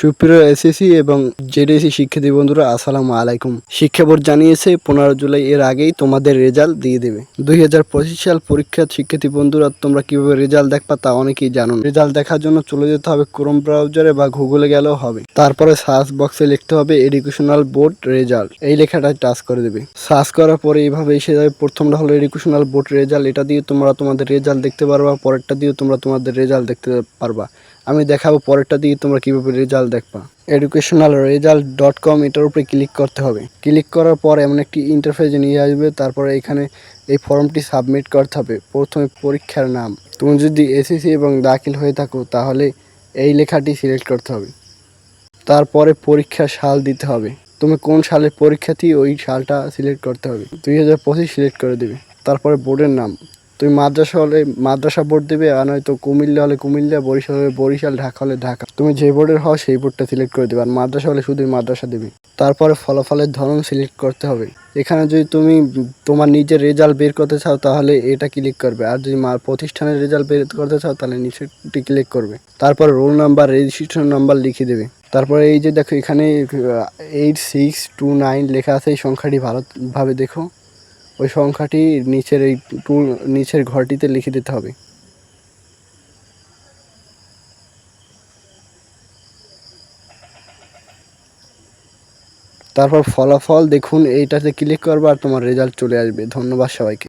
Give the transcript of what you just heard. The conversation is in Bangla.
সুপ্রিয় এসএসসি এবং জেডিএসসি শিক্ষার্থী বন্ধুরা, আসসালামু আলাইকুম। শিক্ষা বোর্ড জানিয়েছে, পনেরো জুলাই এর আগেই তোমাদের রেজাল্ট দিয়ে দেবে। দুই হাজার পঁচিশ সাল পরীক্ষার শিক্ষার্থী বন্ধুরা, তোমরা কীভাবে রেজাল্ট দেখবা তা অনেকেই জানো রেজাল্ট দেখার জন্য চলে যেতে হবে ক্রোম ব্রাউজারে বা গুগলে গেলেও হবে। তারপরে সার্চ বক্সে লিখতে হবে এডুকেশনাল বোর্ড রেজাল্ট এই লেখাটা টাচ করে দেবে। সার্চ করার পরে এইভাবে এসে যাবে। প্রথমটা হলো এডুকেশনাল বোর্ড রেজাল্ট এটা দিয়ে তোমরা তোমাদের রেজাল্ট দেখতে পারবা, পরেরটা দিয়ে তোমরা তোমাদের রেজাল্ট দেখতে পারবা। আমি দেখাবো পরেরটা দিয়ে তোমরা কীভাবে রেজাল্ট দেখবা। এডুকেশনাল রেজাল্ট ডট কম এটার উপরে ক্লিক করতে হবে। ক্লিক করার পর এমন একটি ইন্টারফেসে নিয়ে আসবে, তারপরে এখানে এই ফর্মটি সাবমিট করতে হবে। প্রথমে পরীক্ষার নাম। তুমি যদি এসএসসি এবং দাখিল হয়ে থাকো, তাহলে এই লেখাটি সিলেক্ট করতে হবে। তারপরে পরীক্ষার সাল দিতে হবে। তুমি কোন সালের পরীক্ষার্থী, ওই সালটা সিলেক্ট করতে হবে। দুই হাজার পঁচিশ সিলেক্ট করে দেবে। তারপরে বোর্ডের নাম। তুমি মাদ্রাসা হলে মাদ্রাসা বোর্ড দেবে আর নয়তো কুমিল্লা হলে কুমিল্লা, বরিশাল হলে বরিশাল, ঢাকা হলে ঢাকা। তুমি যে বোর্ডের হও সেই বোর্ডটা সিলেক্ট করে দেবে আর মাদ্রাসা হলে শুধুই মাদ্রাসা দেবে। তারপরে ফলাফলের ধরন সিলেক্ট করতে হবে। এখানে যদি তুমি তোমার নিজের রেজাল্ট বের করতে চাও তাহলে এটা ক্লিক করবে। আর যদি মা প্রতিষ্ঠানের রেজাল্ট বের করতে চাও তাহলে নিচেরটি ক্লিক করবে। তারপর রোল নাম্বার, রেজিস্ট্রেশন নাম্বার লিখে দেবে। তারপরে এই যে দেখো এখানে এইট সিক্স টু নাইন লেখা আছে। এই সংখ্যাটি ভালোভাবে দেখো। ওই সংখ্যাটি নিচের এই টু নিচের ঘরটিতে লিখে দিতে হবে। তারপর ফলাফল দেখুন, এইটাতে ক্লিক করবার তোমার রেজাল্ট চলে আসবে। ধন্যবাদ সবাইকে।